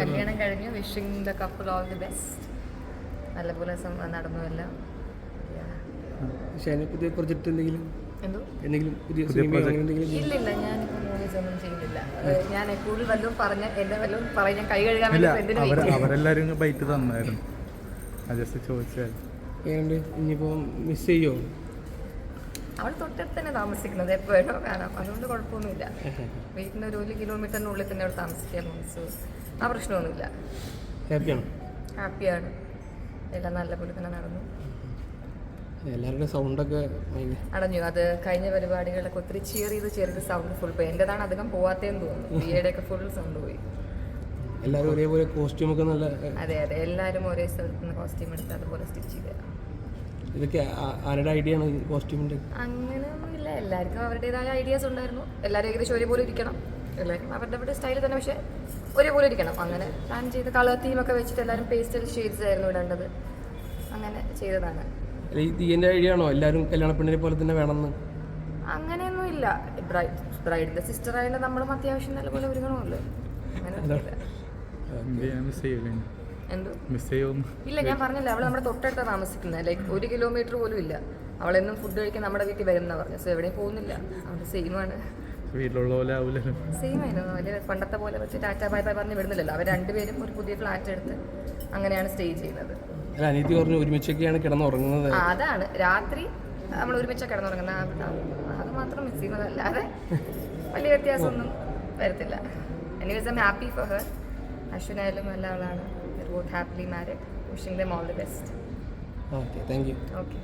കല്യാണം കഴിഞ്ഞു. Wishing the couple all the best നല്ലപോലെ നടന്നു എല്ലാം പുതിയ പ്രൊജക്ട് എന്തെങ്കിലും? എന്തോ? എന്തെങ്കിലും പുതിയ ഇല്ല ഇല്ല ഞാൻ ഒന്നും ചെയ്യുന്നില്ല. ഞാൻ എപ്പോഴും വല്ലതും പറഞ്ഞ എന്നെ വല്ലതും ഞാൻ കൈ കഴുകാൻ വേണ്ടി അവരെല്ലാരും ബൈറ്റ് തന്നായിരുന്നു. ജസ്റ്റ് ചോദിച്ചാൽ ഏതാണ്ട് ഇനിയിപ്പോൾ മിസ് ചെയ്യോ? അവൾ തൊട്ടടുത്ത് തന്നെ താമസിക്കുന്നത് എപ്പോഴോ കാണാം. അതുകൊണ്ട് കുഴപ്പമൊന്നുമില്ല. വീട്ടിന്റെ ഒരു ഒരു കിലോമീറ്ററിനുള്ളിൽ തന്നെ അവൾ താമസിക്കാൻ സോ ആ പ്രശ്നമൊന്നുമില്ല. ഹാപ്പിയാണ് ഹാപ്പിയാണ് എല്ലാം നല്ലപോലെ തന്നെ നടന്നു. എല്ലാവരുടെയും സൗണ്ടൊക്കെ അടഞ്ഞു. അത് കഴിഞ്ഞ പരിപാടികളിലൊക്കെ ഒത്തിരി ചിയർ ചെയ്ത് ചെറിയൊരു സൗണ്ട് ഫുൾ പോയി. എന്റെതാണ് അധികം പോവാത്തേന്ന് തോന്നുന്നു. ബിയുടെ ഒക്കെ ഫുൾ സൗണ്ട് പോയി. എല്ലാവരും ഒരേപോലെ കോസ്റ്റ്യൂമൊക്കെ നല്ല അതെ അതെ. എല്ലാവരും ഒരേ സ്ഥലത്ത് നിന്ന് കോസ്റ്റ്യൂം എടുത്ത് അതുപോലെ സ്റ്റിച്ച് ചെയ്ത്. തരാം ഇതൊക്കെ ആരുടെ ഐഡിയ ആണ് കോസ്റ്റ്യൂമിന്റെ അങ്ങനെയൊന്നുമില്ല. എല്ലാവർക്കും അവരുടേതായ ഐഡിയാസ് ഉണ്ടായിരുന്നു. എല്ലാവരും ഏകദേശം ഒരേപോലെ ഇരിക്കണം. എല്ലാവരും അവരുടെ അവരുടെ സ്റ്റൈൽ തന്നെ. പക്ഷേ ഒരേപോലെ ഇരിക്കണം. അങ്ങനെ പ്ലാൻ ചെയ്ത് കളർ തീമൊക്കെ വെച്ചിട്ട് എല്ലാവരും പേസ്റ്റൽ ഷെയ്ഡ്സ് ആയിരുന്നു ഇടേണ്ടത്. അങ്ങനെ ചെയ്തതാണ്. ഈ തീയന്റെ ഐഡിയ ആണോ? എല്ലാവരും കല്യാണ പെണ്ണിനെ പോലെ തന്നെ വേണമെന്ന്? അങ്ങനെയൊന്നുമില്ല. ബ്രൈഡ് ബ്രൈഡിന്റെ സിസ്റ്റർ ആയതുകൊണ്ട് നമ്മളും അത്യാവശ്യം നല്ലപോലെ ഒരുങ്ങണമല്ലോ. അങ്ങനെ എന്തോ? മിസ് ചെയ്യുമെന്ന് ഇല്ല ഞാൻ പറഞ്ഞില്ല അവൾ നമ്മുടെ തൊട്ടടുത്ത താമസിക്കുന്നത്. ലൈക്ക് ഒരു കിലോമീറ്റർ പോലും ഇല്ല. അവളെന്നും ഫുഡ് കഴിക്കാൻ നമ്മുടെ വീട്ടിൽ വരുന്ന പറഞ്ഞു സോ എവിടെയും പോകുന്നില്ല. അവിടെ സെയിം ആണ്. വീട്ടിലുള്ള പോലെ ആവില്ലല്ലോ സെയിം ആയിരുന്നു. വലിയ പണ്ടത്തെ പോലെ വെച്ച് ടാറ്റ ബൈ ബൈ പറഞ്ഞ് വിടുന്നില്ലല്ലോ. അവർ രണ്ടുപേരും ഒരു പുതിയ ഫ്ലാറ്റ് എടുത്ത് അങ്ങനെയാണ് സ്റ്റേ ചെയ്യുന്നത്. അനീതി പറഞ്ഞു ഒരുമിച്ചൊക്കെയാണ് കിടന്നുറങ്ങുന്നത്. അതാണ്. രാത്രി നമ്മൾ ഒരുമിച്ച് കിടന്നുറങ്ങുന്ന ആ- ആ- അത് മാത്രം മിസ് ചെയ്യുന്നതല്ലാതെ വലിയ വ്യത്യാസമൊന്നും വരത്തില്ല. Anyways I happy for her അശ്വിനായാലും നല്ല both happily married. Wishing them all the best. Okay, thank you. Okay.